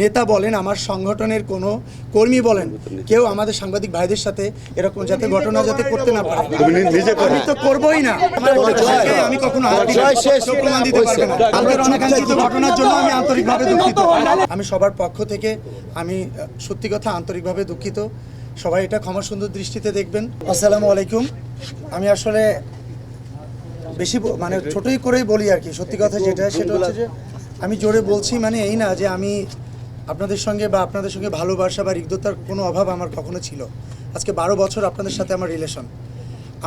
নেতা বলেন আমার সংগঠনের কোনো কর্মী বলেন কেউ আমাদের সাংবাদিক ভাইদের সাথে এরকম যাতে ঘটনা যাতে করতে না পারে। আমি তো করবোই না। আমি কখনো প্রমাণ দিতে পারবে না। অনাকাঙ্ক্ষিত ঘটনার জন্য আমি আন্তরিকভাবে দুঃখিত। আমি সবার পক্ষ থেকে আমি সত্যি কথা আন্তরিকভাবে দুঃখিত। সবাই এটা ক্ষমা সুন্দর দৃষ্টিতে দেখবেন। আসসালামু আলাইকুম। আমি আসলে বেশি মানে ছোটই করেই বলি আর কি। সত্যি কথা যেটা সেটা হচ্ছে যে আমি জোরে বলছি মানে এই না যে আমি আপনাদের সঙ্গে বা আপনাদের সঙ্গে ভালোবাসা বা রিগ্ধতার কোনো অভাব আমার কখনো ছিল। আজকে বারো বছর আপনাদের সাথে আমার রিলেশন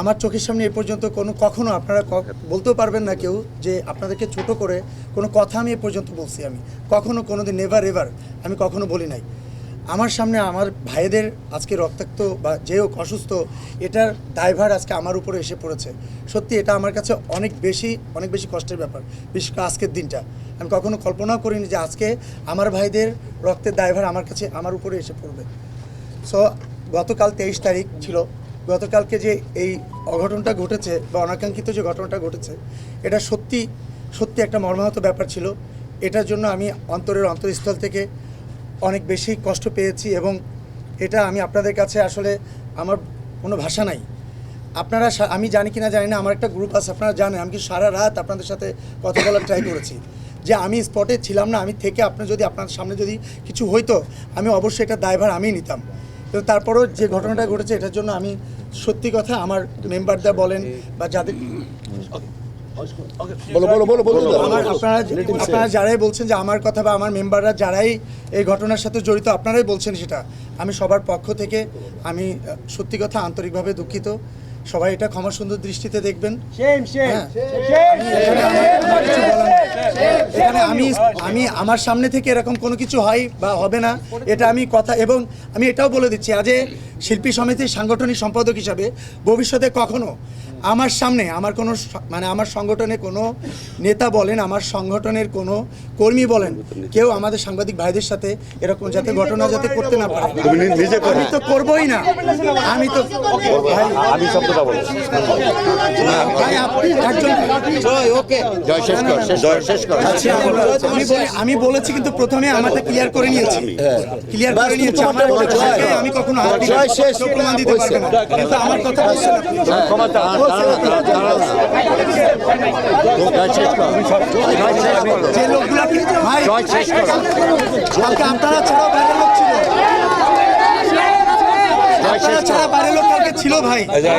আমার চোখের সামনে এ পর্যন্ত কোনো কখনো আপনারা বলতেও পারবেন না কেউ যে আপনাদেরকে ছোট করে কোনো কথা আমি এ পর্যন্ত বলছি আমি। কখনো কোনো দিন নেভার এভার আমি কখনো বলি নাই। আমার সামনে আমার ভাইদের আজকে রক্তাক্ত বা যে হোক অসুস্থ, এটার দায়ভার আজকে আমার উপরে এসে পড়েছে। সত্যি এটা আমার কাছে অনেক বেশি অনেক বেশি কষ্টের ব্যাপার, বিশেষ করে আজকের দিনটা। আমি কখনো কল্পনাও করিনি যে আজকে আমার ভাইদের রক্তের দায়ভার আমার কাছে আমার উপরে এসে পড়বে। সো গতকাল তেইশ তারিখ ছিল। গতকালকে যে এই অঘটনটা ঘটেছে বা অনাকাঙ্ক্ষিত যে ঘটনাটা ঘটেছে, এটা সত্যি সত্যি একটা মর্মাহত ব্যাপার ছিল। এটার জন্য আমি অন্তরের অন্তরস্থল থেকে অনেক বেশি কষ্ট পেয়েছি এবং এটা আমি আপনাদের কাছে আসলে আমার কোনো ভাষা নাই। আপনারা আমি জানি কিনা জানি না, আমার একটা গ্রুপ আছে, আপনারা জানেন, আমি কি সারা রাত আপনাদের সাথে কথা বলার ট্রাই করেছি। যে আমি স্পটে ছিলাম না, আমি থেকে আপনার যদি, আপনার সামনে যদি কিছু হইতো, আমি অবশ্যই এটা দায়ভার আমিই নিতাম। তো তারপরও যে ঘটনাটা ঘটেছে, এটার জন্য আমি সত্যি কথা আমার মেম্বারদের বলেন বা যাদের আপনারা যারাই বলছেন যে আমার কথা বা আমার মেম্বাররা যারাই এই ঘটনার সাথে জড়িত আপনারাই বলছেন সেটা। আমি সবার পক্ষ থেকে আমি সত্যি কথা আন্তরিকভাবে দুঃখিত। সবাই এটা ক্ষমা সুন্দর দৃষ্টিতে দেখবেন। হ্যাঁ। আমি এখানে আমি আমি আমার সামনে থেকে এরকম কোনো কিছু হয় বা হবে না এটা আমি কথা এবং আমি এটাও বলে দিচ্ছি আজ এ শিল্পী সমিতির সাংগঠনিক সম্পাদক হিসাবে ভবিষ্যতে কখনো আমার সামনে আমার কোনো মানে আমার সংগঠনে কোনো নেতা বলেন আমার সংগঠনের কোনো কর্মী বলেন কেউ আমাদের সাংবাদিক ভাইদের সাথে এরকম যাতে ঘটনা যাতে করতে না পারে। আমি তো করবোই না। আমি তো ভাই আমি শব্দটা বলো। ভাই আপনি একজন জয় শেষ কর কর শেষ কর। আচ্ছা, আমি বলেছি কিন্তু প্রথমে আমারটা ক্লিয়ার করে নিয়েছি। ক্লিয়ার করে নিয়েছি। আমি কখনো হাত জয় শেষ। প্রমাণ দিতে পারবে না। কিন্তু আমার কথা। ক্ষমা জয় শেষ। কর। জয় শেষ কর। যে ভাই জয় শেষ কর। কালকে আপনারা ছাড়াও বাইরের লোক ছিল। আপনারা ছাড়া ছিল ভাই আচ্ছা,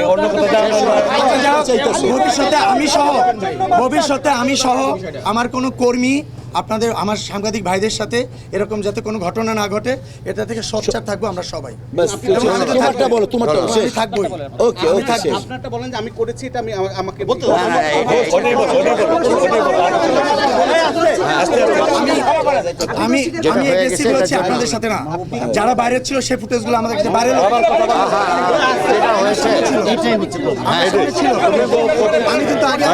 ভবিষ্যতে আমি সহ ভবিষ্যতে আমি সহ আমার কোনো কর্মী আপনাদের আমার সাংবাদিক ভাইদের সাথে এরকম যাতে কোনো ঘটনা না ঘটে এটা থেকে সোচ্চার থাকব আমরা সবাই। আপনারটা বলেন যে আমি করেছি এটা আমি আমাকে বলতে আমি আমি হয়ে এগ্রেসিভ আপনাদের সাথে না যারা বাইরে ছিল সেই ফুটেজগুলো আমাদের কাছে বাইরে এটাই হচ্ছে আমি কিন্তু আগে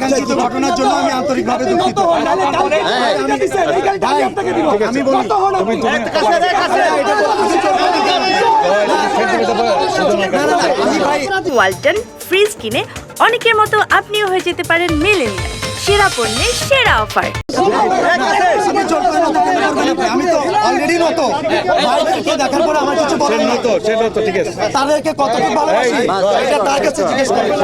দুঃখিত ঘটনার জন্য আমি আন্তরিকভাবে দুঃখিত ভাই, আমি বলি ওয়ালটন ফ্রিজ কিনে অনেকের মতো আপনিও হয়ে যেতে পারেন মিলেনিয়াল সেরা পণ্যের সেরা অফার। আমি তো অলরেডি নত। দেখার পরে আমার কিছু বলার ঠিক আছে। তাদেরকে কতটুকু ভালোবাসি এটা তার কাছে জিজ্ঞেস করবেন।